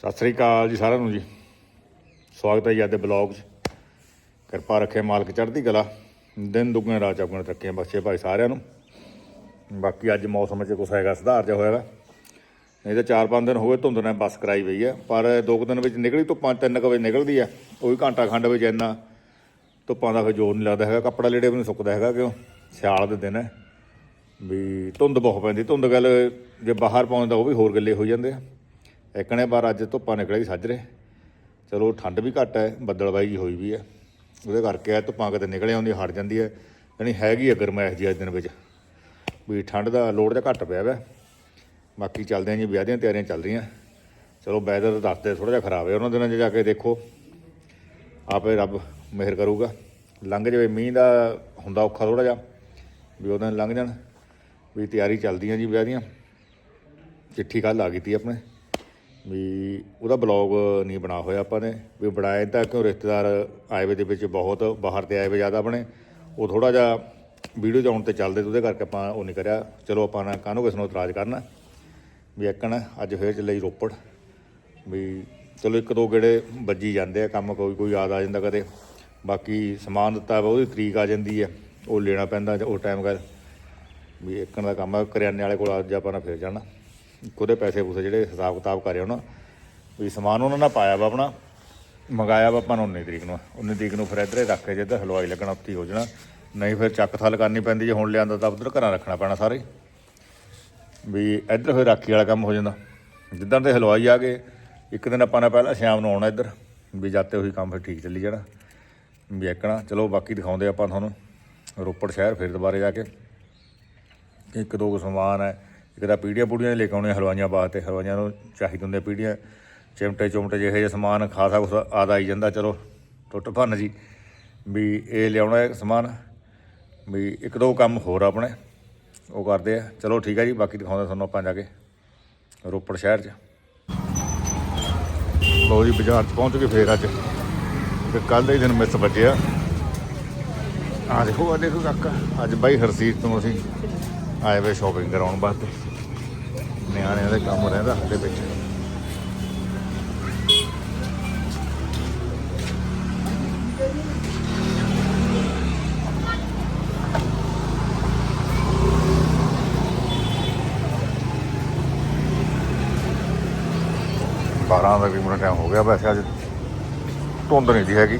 ਸਤਿ ਸ੍ਰੀ ਅਕਾਲ ਜੀ ਸਾਰਿਆਂ ਨੂੰ ਜੀ। ਸਵਾਗਤ ਹੈ ਜੀ ਅੱਜ ਦੇ ਬਲੌਗ 'ਚ। ਕਿਰਪਾ ਰੱਖੇ ਮਾਲਕ ਚੜ੍ਹਦੀ ਕਲਾ। ਦਿਨ ਦੁੱਗਣੇ, ਰਾਤ ਚੌਗਣੇ ਤਰੱਕੀਆਂ ਬੱਚੇ ਭਾਈ ਸਾਰਿਆਂ ਨੂੰ। ਬਾਕੀ ਅੱਜ ਮੌਸਮ 'ਚ ਕੁਛ ਹੈਗਾ ਸੁਧਾਰ ਜਿਹਾ ਹੋਇਆ ਵਾ। ਨਹੀਂ ਤਾਂ 4-5 ਦਿਨ ਹੋਏ ਧੁੰਦ ਨੇ ਬੱਸ ਕਰਾਈ ਪਈ ਹੈ ਪਰ ਦੋ ਕੁ ਦਿਨ ਵਿੱਚ ਨਿਕਲੀ ਧੁੱਪਾਂ 3 ਵਜੇ ਨਿਕਲਦੀ ਹੈ ਉਹ ਵੀ ਘੰਟਾ ਖੰਡ ਵਿੱਚ ਇੰਨਾ ਧੁੱਪਾਂ ਦਾ ਫਿਰ ਜ਼ੋਰ ਨਹੀਂ ਲੱਗਦਾ ਹੈਗਾ। ਕੱਪੜਾ ਲੇੜੇ ਵੀ ਨਹੀਂ ਸੁੱਕਦਾ ਹੈਗਾ ਕਿਉਂ? ਸਿਆਲ ਦੇ ਦਿਨ ਹੈ। ਵੀ ਧੁੰਦ ਬਹੁਤ ਪੈਂਦੀ। ਧੁੰਦ ਗੱਲ ਜੇ ਬਾਹਰ ਪਾਉਂਦਾ ਉਹ ਵੀ ਹੋਰ ਗੱਲੇ ਹੋ ਜਾਂਦੇ ਆ। ਇੱਕਣੇ ਬਾਰ ਅੱਜ ਧੁੱਪਾਂ ਨਿਕਲੇਗੀ ਸੱਜਰੇ। ਚਲੋ, ਠੰਡ ਵੀ ਘੱਟ ਹੈ, ਬੱਦਲਬਾਈ ਜੀ ਹੋਈ ਵੀ ਹੈ। ਉਹਦੇ ਕਰਕੇ ਆ ਧੁੱਪਾਂ ਕਿਤੇ ਨਿਕਲੇ ਆਉਂਦੀ, ਹਟ ਜਾਂਦੀ ਹੈ। ਯਾਨੀ ਹੈਗੀ ਆ ਗਰਮੈਸ਼ ਜੀ ਅੱਜ ਦਿਨ ਵਿੱਚ। ਵੀ ਠੰਡ ਦਾ ਲੋੜ ਤਾਂ ਘੱਟ ਪਿਆ ਵਾ। ਬਾਕੀ ਚੱਲਦੇ ਆਂ ਜੀ, ਵਿਆਹ ਦੀਆਂ ਤਿਆਰੀਆਂ ਚੱਲ ਰਹੀਆਂ। ਚਲੋ ਵੈਦਰ ਦੱਸਦੇ ਥੋੜਾ ਜਿਹਾ ਖਰਾਬ ਹੈ ਉਹਨਾਂ ਦਿਨਾਂ 'ਚ ਜਾ ਕੇ ਦੇਖੋ। ਆਪੇ ਰੱਬ ਮਿਹਰ ਕਰੂਗਾ। ਲੰਘ ਜਾਵੇ, ਮੀਂਹ ਦਾ ਹੁੰਦਾ ਔਖਾ ਥੋੜਾ ਜਿਹਾ, ਵੀ ਉਹਦਾਂ ਲੰਘ ਜਾਣ। ਵੀ ਤਿਆਰੀ ਚੱਲਦੀਆਂ ਜੀ ਵਿਆਹ ਦੀਆਂ। ਚਿੱਠੀ ਕੱਲ ਆ ਗਈ ਤੀ ਆਪਣੇ। ਵੀ ਉਹਦਾ ਬਲੌਗ ਨਹੀਂ ਬਣਾ ਹੋਇਆ ਆਪਾਂ ਨੇ। ਵੀ ਬਣਾਇਆ ਤਾਂ ਕਿਉਂ ਰਿਸ਼ਤੇਦਾਰ ਆਏ ਵੇ ਦੇ ਵਿੱਚ ਬਹੁਤ, ਬਾਹਰ ਤੇ ਆਏ ਵੇ ਜ਼ਿਆਦਾ ਆਪਣੇ ਉਹ ਥੋੜਾ ਜਿਹਾ ਵੀਡੀਓ 'ਚ ਆਉਣ ਤੇ ਚੱਲਦੇ ਤੇ ਉਹਦੇ ਕਰਕੇ ਆਪਾਂ ਉਹ ਨਹੀਂ ਕਰਿਆ। ਚਲੋ ਆਪਾਂ ਨਾ ਕਾਹਨੂੰ ਕਿਸ ਨੂੰ ਇਤਰਾਜ਼ ਕਰਨਾ। ਵੀ ਇੱਕਣ ਅੱਜ ਫੇਰ ਚੱਲੇ ਰੋਪੜ। ਵੀ ਚਲੋ ਇੱਕ ਦੋ ਗੇੜੇ ਵੱਜੀ ਜਾਂਦੇ ਆ ਕੰਮ, ਕੋਈ ਕੋਈ ਯਾਦ ਆ ਜਾਂਦਾ ਕਦੇ। ਬਾਕੀ ਸਮਾਨ ਦਿੱਤਾ ਵਾ, ਉਹਦੀ ਤਰੀਕ ਆ ਜਾਂਦੀ ਹੈ ਉਹ ਲੈਣਾ ਪੈਂਦਾ ਉਹ ਟਾਈਮ ਕਰ। ਵੀ ਇੱਕਣ ਦਾ ਕੰਮ ਆ, ਕਰਿਆਨੇ ਵਾਲੇ ਕੋਲ ਅੱਜ ਆਪਾਂ ਨੇ ਫਿਰ ਜਾਣਾ। ਉਹਦੇ ਪੈਸੇ ਪੂਸੇ ਜਿਹੜੇ ਹਿਸਾਬ ਕਿਤਾਬ ਕਰਿਆ ਉਹਨਾਂ ਵੀ ਸਮਾਨ ਉਹਨਾਂ ਨੇ ਪਾਇਆ ਵਾ ਆਪਣਾ, ਮੰਗਾਇਆ ਵਾ ਆਪਾਂ ਨੂੰ 19 ਤਰੀਕ ਨੂੰ। 19 ਤਰੀਕ ਨੂੰ ਫਿਰ ਇੱਧਰੇ ਰੱਖ ਕੇ ਜਿੱਧਰ ਹਲਵਾਈ ਲੱਗਣਾ ਉੱਥੇ ਹੋ ਜਾਣਾ। ਨਹੀਂ ਫਿਰ ਚੱਕ ਥਲ ਕਰਨੀ ਪੈਂਦੀ ਜੇ ਹੁਣ ਲਿਆਂਦਾ ਤਾਂ ਉੱਧਰ ਘਰਾਂ ਰੱਖਣਾ ਪੈਣਾ ਸਾਰੇ। ਵੀ ਇੱਧਰ ਫਿਰ ਰਾਖੀ ਵਾਲਾ ਕੰਮ ਹੋ ਜਾਂਦਾ। ਜਿੱਦਾਂ ਦੇ ਹਲਵਾਈ ਆ ਗਏ, ਇੱਕ ਦਿਨ ਆਪਾਂ ਨੇ ਪਹਿਲਾਂ ਸ਼ਾਮ ਨੂੰ ਆਉਣਾ ਇੱਧਰ, ਵੀ ਜਾਤੇ ਉਹੀ ਕੰਮ ਫਿਰ ਠੀਕ ਚੱਲੀ ਜਾਣਾ। ਵੀ ਇੱਕਣਾ, ਚਲੋ ਬਾਕੀ ਦਿਖਾਉਂਦੇ ਆਪਾਂ ਤੁਹਾਨੂੰ। ਰੋਪੜ ਸ਼ਹਿਰ ਫਿਰ ਦੁਬਾਰੇ ਜਾ ਕੇ। ਇੱਕ ਦੋ ਕੁ ਸਮਾਨ ਹੈ। ਇੱਕ ਤਾਂ ਪੀੜੀਆਂ ਪੂੜੀਆਂ ਲੈ ਕੇ ਆਉਣੇ ਹਲਵਾਈਆਂ ਵਾਸਤੇ, ਹਲਵਾਈਆਂ ਨੂੰ ਚਾਹੀਦੇ ਹੁੰਦੇ ਪੀੜੀਆਂ। ਚਿਮਟੇ ਚੁਮਟੇ ਜਿਹੇ ਜਿਹੇ ਸਮਾਨ, ਖਾਸਾ ਕੁਛ ਆਦਾ ਆਈ ਜਾਂਦਾ, ਚਲੋ, ਟੁੱਟ ਭੰਨ ਜੀ। ਵੀ ਇਹ ਲਿਆਉਣਾ ਹੈ ਸਮਾਨ, ਵੀ ਇੱਕ ਦੋ ਕੰਮ ਹੋਰ ਆਪਣੇ, ਉਹ ਕਰਦੇ ਆ। ਚਲੋ ਠੀਕ ਆ ਜੀ, ਬਾਕੀ ਦਿਖਾਉਂਦਾ ਤੁਹਾਨੂੰ ਆਪਾਂ ਜਾ ਕੇ ਰੋਪੜ ਸ਼ਹਿਰ 'ਚ। ਲੋ ਜੀ, ਬਾਜ਼ਾਰ 'ਚ ਪਹੁੰਚ ਗਏ ਫੇਰ ਅੱਜ। ਤੇ ਕੱਲ ਦੇ ਦਿਨ ਮਿਸ ਬਚਿਆ ਆ। ਦੇਖੋ ਆ ਦੇਖੋ ਕਾਕਾ, ਅੱਜ ਬਾਈ ਹਰਸੀਤ ਤੋਂ ਅਸੀਂ ਆਏ ਵੇ ਸ਼ਾਪਿੰਗ ਕਰਾਉਣ ਵਾਸਤੇ। ਨਿਆਣਿਆਂ ਦੇ ਕੰਮ ਰਹਿੰਦਾ ਹੱਲੇ ਵਿੱਚ। ਬਾਰਾਂ ਦਾ ਤਕਰੀਬਨ ਟਾਈਮ ਹੋ ਗਿਆ, ਵੈਸੇ ਅੱਜ ਧੁੰਦ ਨਹੀਂ ਦੀ ਹੈਗੀ।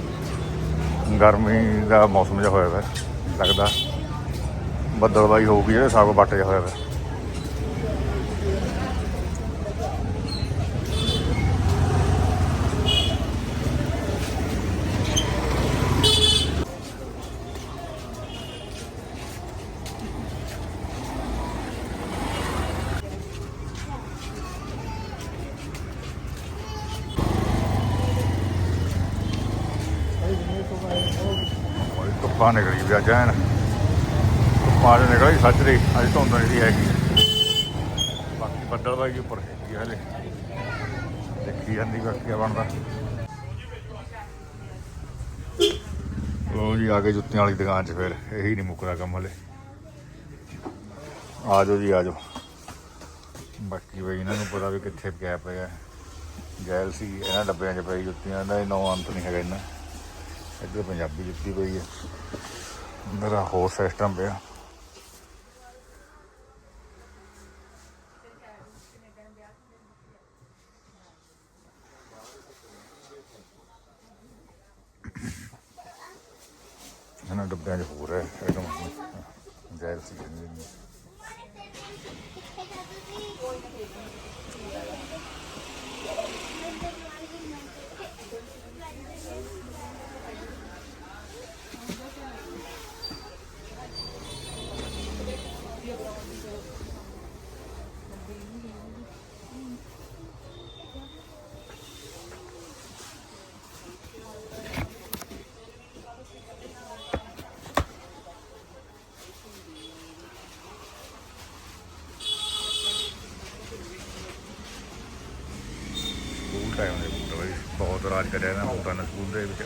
ਗਰਮੀ ਦਾ ਮੌਸਮ ਜਿਹਾ ਹੋਇਆ ਵਾ, ਲੱਗਦਾ। ਬੱਦਲਬਾਈ ਹੋਊਗੀ, ਜਿਹੜੇ ਸਭ ਵੱਟ ਜਿਹਾ ਹੋਇਆ ਵਾ। ਧੁੱਪਾਂ ਨਿਕਲੀ ਵੀ ਅੱਜ ਐਨ ਧੁੱਪਾਂ ਅੱਜ ਨਿਕਲੀ, ਸੱਚ ਦੀ। ਅੱਜ ਧੁੰਦ ਨਹੀਂ ਹੈਗੀ। ਬਾਕੀ ਬੱਦਲ ਬਾਈ ਉੱਪਰ ਹੈਗੀ ਹਲੇ। ਦੇਖੀ ਜਾਂਦੀ ਬਾਕੀ ਬਣਦਾ। ਲੋ ਜੀ, ਆ ਗਏ ਜੁੱਤੀਆਂ ਵਾਲੀ ਦੁਕਾਨ 'ਚ ਫਿਰ। ਇਹੀ ਨਹੀਂ ਮੁੱਕਦਾ ਕੰਮ ਹਲੇ। ਆ ਜਾਓ ਜੀ ਆ ਜਾਓ ਬਾਕੀ ਬਈ ਇਹਨਾਂ ਨੂੰ ਪਤਾ ਵੀ ਕਿੱਥੇ ਗੈਪ ਪਿਆ ਗੈਲ ਸੀ, ਇਹਨਾਂ ਡੱਬਿਆਂ 'ਚ ਪਈ ਜੁੱਤੀਆਂ ਦਾ ਨੌ ਅੰਤ ਨਹੀਂ ਹੈਗਾ ਇਹਨਾਂ। ਇੱਧਰ ਪੰਜਾਬੀ ਜੁੱਤੀ ਪਈ ਹੈ ਮੇਰਾ ਹੋਰ ਸਿਸਟਮ ਪਿਆ। ਇਹਨਾਂ ਡੱਬਿਆਂ 'ਚ ਹੋਰ ਹੈ ਆਈਟਮ ਗੈਰ ਸੀ ਸਕੂਲ ਦੇ ਵਿੱਚ।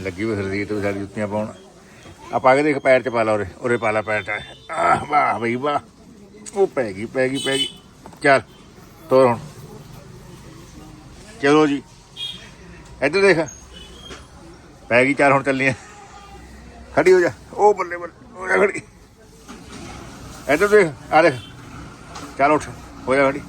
ਲੱਗੀ ਹੋਈ ਹਰਦੀਤ ਤੇ ਸਾਡੀ ਜੁੱਤੀਆਂ ਪਾਉਣ। ਆ ਕੇ ਦੇਖ ਪੈਰ ਚ ਪਾ ਲਾ ਉਰੇ ਉਰੇ ਪਾ ਲਾ ਪੈਰ ਚ। ਆਹ, ਵਾਹ ਬਈ, ਵਾਹ। ਉਹ ਪੈ ਗਈ ਪੈ ਗਈ ਪੈ ਗਈ। ਚੱਲ, ਤੋਰ ਹੁਣ। ਚਲੋ ਜੀ। ਇੱਧਰ ਦੇਖ। ਪੈ ਗਈ, ਚੱਲ ਹੁਣ ਚੱਲੀਏ। ਖੜੀ ਹੋ ਜਾ। ਉਹ ਬੱਲੇ ਬੱਲੇ, ਹੋ ਜਾ ਖੜੀ। ਇੱਧਰ ਦੇਖ, ਆ ਦੇਖ। ਚੱਲ ਉੱਠ, ਹੋ ਜਾ ਖੜੀ।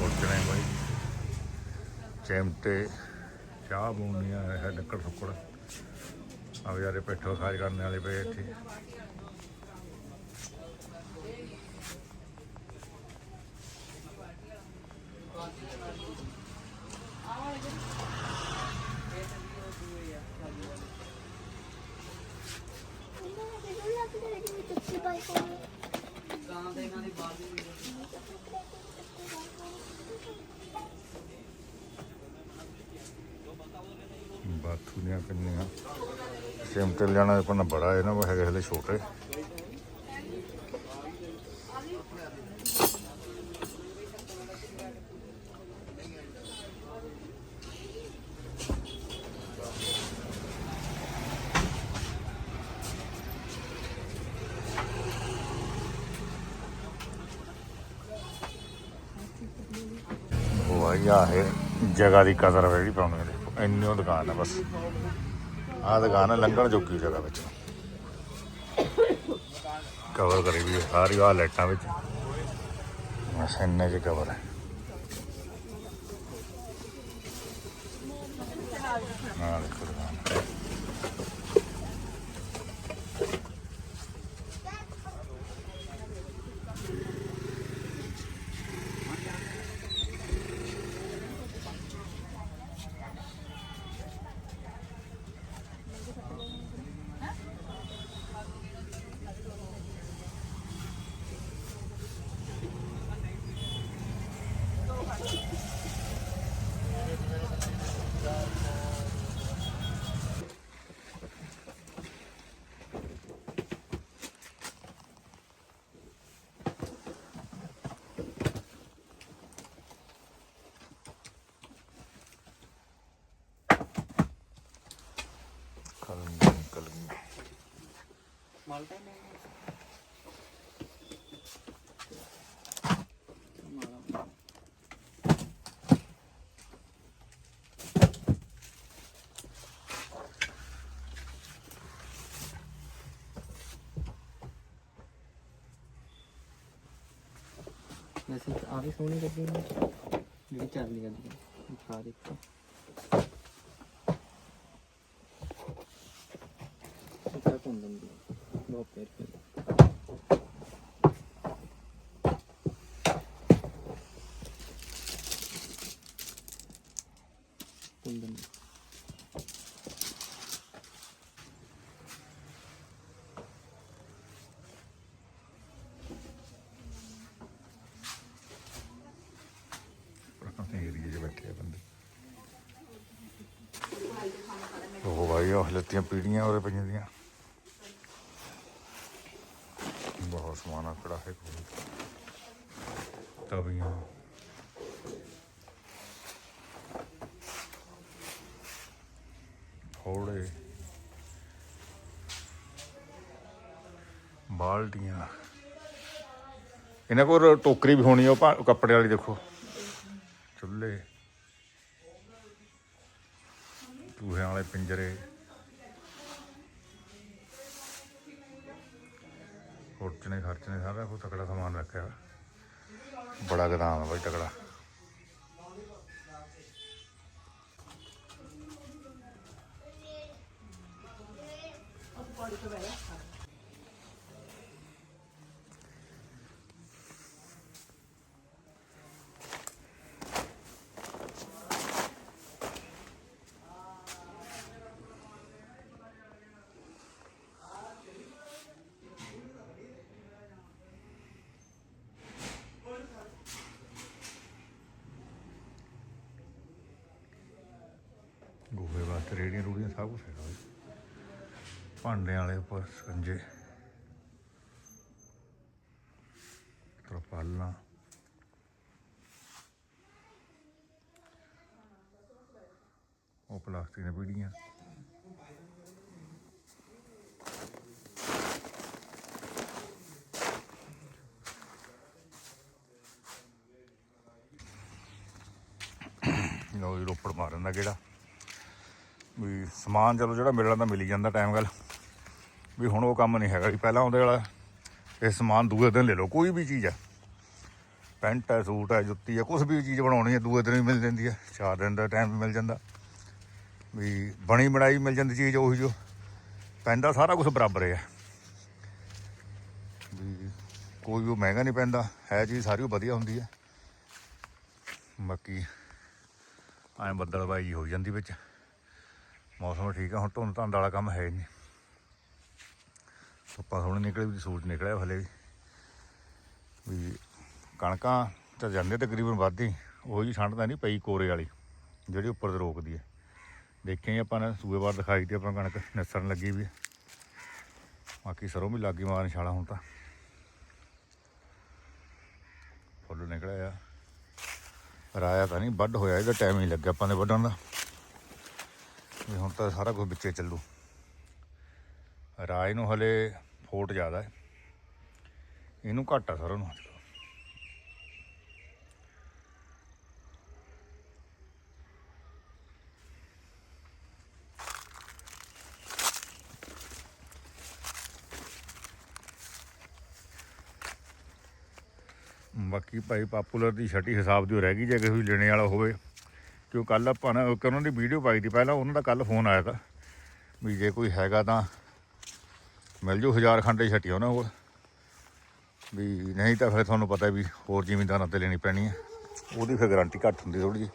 ਉੱਠਣਾ ਬਾਈ। ਚਿਮਟੇ। ਚਾਹ ਬੂੰਦੀਆਂ ਹੈ ਲੱਕੜ ਸੁੱਕੜ। ਆ ਵਿਚਾਰੇ ਪੈਠੋ ਖਾਜ ਕਰਨ ਵਾਲੇ ਪਏ ਇੱਥੇ। ਬਾਥੂ ਦੀਆਂ ਪਿੰਨੀਆਂ ਚਿਮਟੇ ਲਿਆਣਾ ਪਰ ਬੜਾ ਹੈ ਨਾ, ਉਹ ਹੈਗੇ ਹਲੇ ਛੋਟੇ। ਉਹ ਆਈ ਆ ਹੈ ਜਗ੍ਹਾ ਦੀ ਕਦਰ ਹੈ ਜਿਹੜੀ ਪਾਉਣੀ ਦੇਖੋ ਇੰਨੀ ਉਹ ਦੁਕਾਨ ਹੈ ਬਸ ਆਹ ਦੁਕਾਨ ਹੈ ਲੰਘਣ ਜੋਗੀ ਜਗ੍ਹਾ ਵਿੱਚ ਕਵਰ ਕਰੀ ਵੀ ਹੈ ਸਾਰੀ ਆ ਲਾਈਟਾਂ ਵਿੱਚ ਬਸ ਇੰਨੇ ਚ ਕਵਰ ਹੈ ਆਹ ਦੇਖੋ ਦੁਕਾਨ ਵੈਸੇ ਆ ਵੀ ਸੋਹਣੀ ਗੱਡੀ ਨੇ ਜਿਹੜੀ ਚੱਲਦੀ ਗੱਡੀ ਦਿਖਾ ਦੇਖੋ ਇਹ ਕੁੰਦਨ ਦੀ ਬਹੁਤ ਪਿਆਰੀ ਆਪਣੇ ਏਰੀਏ 'ਚ ਬੈਠੇ ਆ ਬੰਦੇ ਉਹ ਭਾਈ ਉਹ ਲੱਤੀਆਂ ਪੀੜੀਆਂ ਉਹਦੇ ਪਈਆਂ ਦੀਆਂ ਬਹੁਤ ਸਮਾਨ ਆਕੜਾ ਹੈ ਕੋਲ। ਤਵੀਆਂ। ਥੋੜੇ ਬਾਲਟੀਆਂ। ਇਹਨਾਂ ਕੋਲ ਟੋਕਰੀ ਵੀ ਹੋਣੀ ਉਹ ਕੱਪੜੇ ਵਾਲੀ ਦੇਖੋ। ਚੁੱਲ੍ਹੇ। ਚੂਹਿਆਂ ਵਾਲੇ ਪਿੰਜਰੇ। ਖਰਚਣੇ ਖਰਚਣੇ ਸਾਰਾ ਕੁਝ ਤਕੜਾ ਸਮਾਨ ਰੱਖਿਆ ਬੜਾ ਗਦਾਮ ਹੈ ਬਾਈ ਤਕੜਾ। ਗੋਹੇ ਵਿੱਚ ਰੇੜੀਆਂ ਰੂੜੀਆਂ ਸਭ ਕੁਝ ਹੈਗਾ ਬਈ ਭਾਂਡਿਆਂ ਵਾਲੇ ਉੱਪਰ ਸੰਜੇ, ਤਰਪਾਲਾਂ। ਉਹ ਪਲਾਸਟਿਕ ਦੀਆਂ ਪੀੜੀਆਂ। ਲੋ ਰੋਪੜ ਮਾਰਨ ਦਾ ਕਿਹੜਾ ਵੀ ਸਮਾਨ ਚਲੋ ਜਿਹੜਾ ਮਿਲਣ ਦਾ ਮਿਲ ਜਾਂਦਾ ਟਾਈਮ ਗੱਲ। ਵੀ ਹੁਣ ਉਹ ਕੰਮ ਨਹੀਂ ਹੈਗਾ ਜੀ, ਪਹਿਲਾਂ ਉਹਦੇ ਵਾਲਾ ਇਹ ਸਮਾਨ ਦੂਏ ਦਿਨ ਲੈ ਲਓ, ਕੋਈ ਵੀ ਚੀਜ਼ ਹੈ ਪੈਂਟ ਹੈ, ਸੂਟ ਹੈ, ਜੁੱਤੀ ਹੈ ਕੁਝ ਵੀ ਚੀਜ਼ ਬਣਾਉਣੀ ਹੈ, ਦੂਏ ਦਿਨ ਵੀ ਮਿਲ ਜਾਂਦੀ ਹੈ, ਚਾਰ ਦਿਨ ਦਾ ਟਾਈਮ ਵੀ ਮਿਲ ਜਾਂਦਾ। ਵੀ ਬਣੀ ਬਣਾਈ ਮਿਲ ਜਾਂਦੀ ਚੀਜ਼ ਉਹੀ ਜੋ ਪੈਂਦਾ ਸਾਰਾ ਕੁਝ ਬਰਾਬਰ ਹੈ। ਵੀ ਕੋਈ ਉਹ ਮਹਿੰਗਾ ਨਹੀਂ ਪੈਂਦਾ, ਹੈ ਚੀਜ਼ ਸਾਰੀ ਓ ਵਧੀਆ ਹੁੰਦੀ ਹੈ। ਬਾਕੀ ਐਂ ਬੱਦਲਬਾਈ ਹੋ ਜਾਂਦੀ ਵਿੱਚ। ਮੌਸਮ ਠੀਕ ਆ, ਹੁਣ ਧੁੰਦ ਧੰਦ ਵਾਲਾ ਕੰਮ ਹੈ ਨਹੀਂ। ਧੁੱਪਾਂ ਸੋਹਣੀ ਨਿਕਲੇ ਵੀ, ਸੂਰਜ ਨਿਕਲਿਆ ਹਲੇ ਵੀ। ਕਣਕਾਂ ਤਾਂ ਜਾਂਦੇ ਤਕਰੀਬਨ ਵੱਧ ਹੀ, ਉਹ ਠੰਡ ਤਾਂ ਨਹੀਂ ਪਈ ਕੋਰੇ ਵਾਲੀ, ਜਿਹੜੀ ਉੱਪਰ ਤੇ ਰੋਕਦੀ ਹੈ ਦੇਖਿਆ ਹੀ ਆਪਾਂ ਨੇ, ਸੂਏ ਵਾਰ ਦਿਖਾਈ ਤੇ ਆਪਾਂ ਕਣਕ ਨਸਣ ਲੱਗੀ ਵੀ ਬਾਕੀ ਸਰੋਂ ਵੀ ਲੱਗੀ ਮਾਰਨ ਛਾਲਾ ਹੁਣ ਤਾਂ। ਫੁੱਲ ਨਿਕਲਿਆ ਆ। ਰਾਇਆ ਤਾਂ ਨਹੀਂ ਵੱਢ ਹੋਇਆ, ਇਹਦਾ ਟਾਈਮ ਹੀ ਲੱਗਿਆ ਆਪਾਂ ਦੇ ਵੱਢਣ ਦਾ। ਵੀ ਹੁਣ ਤਾਂ ਸਾਰਾ ਕੁਝ ਵਿੱਚੇ ਚੱਲੂ। ਰਾਜ ਨੂੰ ਹਲੇ ਫੋਟ ਜ਼ਿਆਦਾ ਹੈ। ਇਹਨੂੰ ਘੱਟ ਆ ਸਰੋਂ ਨੂੰ ਬਾਕੀ ਭਾਈ ਪਾਪੂਲਰ ਦੀ ਛਟੀ ਹਿਸਾਬ ਦੀ ਓ ਰਹਿ ਗਈ, ਜੇ ਕਿਸੇ ਲੈਣੇ ਵਾਲਾ ਹੋਵੇ। ਕਿਉਂ ਕੱਲ ਆਪਾਂ ਨੇ ਇੱਕ ਉਹਨਾਂ ਦੀ ਵੀਡੀਓ ਪਾਈ ਦੀ ਪਹਿਲਾਂ ਉਹਨਾਂ ਦਾ ਕੱਲ ਫੋਨ ਆਇਆ ਤਾਂ ਵੀ ਜੇ ਕੋਈ ਹੈਗਾ ਤਾਂ ਮਿਲ ਜੂ ਹਜ਼ਾਰ ਖੰਡੇ ਛਟੀ ਉਹਨਾਂ ਕੋਲ। ਵੀ ਨਹੀਂ ਤਾਂ ਫਿਰ ਤੁਹਾਨੂੰ ਪਤਾ ਵੀ ਹੋਰ ਜ਼ਿਮੀਂਦਾਰਾਂ ਤੇ ਲੈਣੀ ਪੈਣੀ ਹੈ ਉਹਦੀ ਫਿਰ ਗਾਰੰਟੀ ਘੱਟ ਹੁੰਦੀ ਥੋੜੀ ਜਿਹੀ।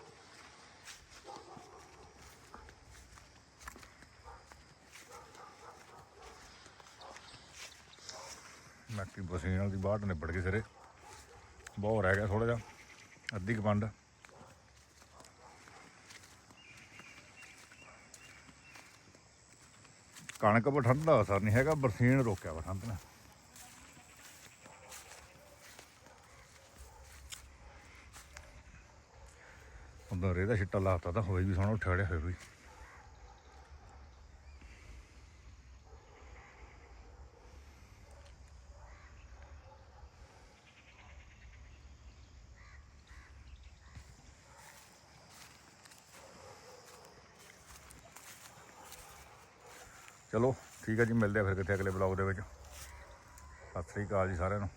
ਬਾਕੀ ਬਸੀਨ ਵਾਲੀ ਦੀ ਬਾਹਟ ਨਿਬੜ ਗਈ ਸਿਰੇ। ਬਹੁਤ ਰਹਿ ਗਿਆ ਥੋੜਾ ਜਿਹਾ, ਅੱਧੀ ਕੁ ਕਣਕ ਪਰ ਠੰਡ ਦਾ ਅਸਰ ਨਹੀਂ ਹੈਗਾ, ਬਰਸੀਨ ਰੋਕਿਆ ਵਾ ਠੰਡ ਨੇ। ਉਧਰ ਇਹਦਾ ਛਿੱਟਾ ਲਾਤਾ ਤਾਂ ਹੋਈ ਵੀ ਸੋਹਣਾ ਠੜਿਆ ਹੋਇਆ ਵੀ ਚਲੋ, ਠੀਕ ਹੈ ਜੀ, ਮਿਲਦੇ ਆ ਫਿਰ ਕਿਤੇ ਅਗਲੇ ਬਲੌਗ ਦੇ ਵਿੱਚ। ਸਤਿ ਸ੍ਰੀ ਅਕਾਲ ਜੀ ਸਾਰਿਆਂ ਨੂੰ।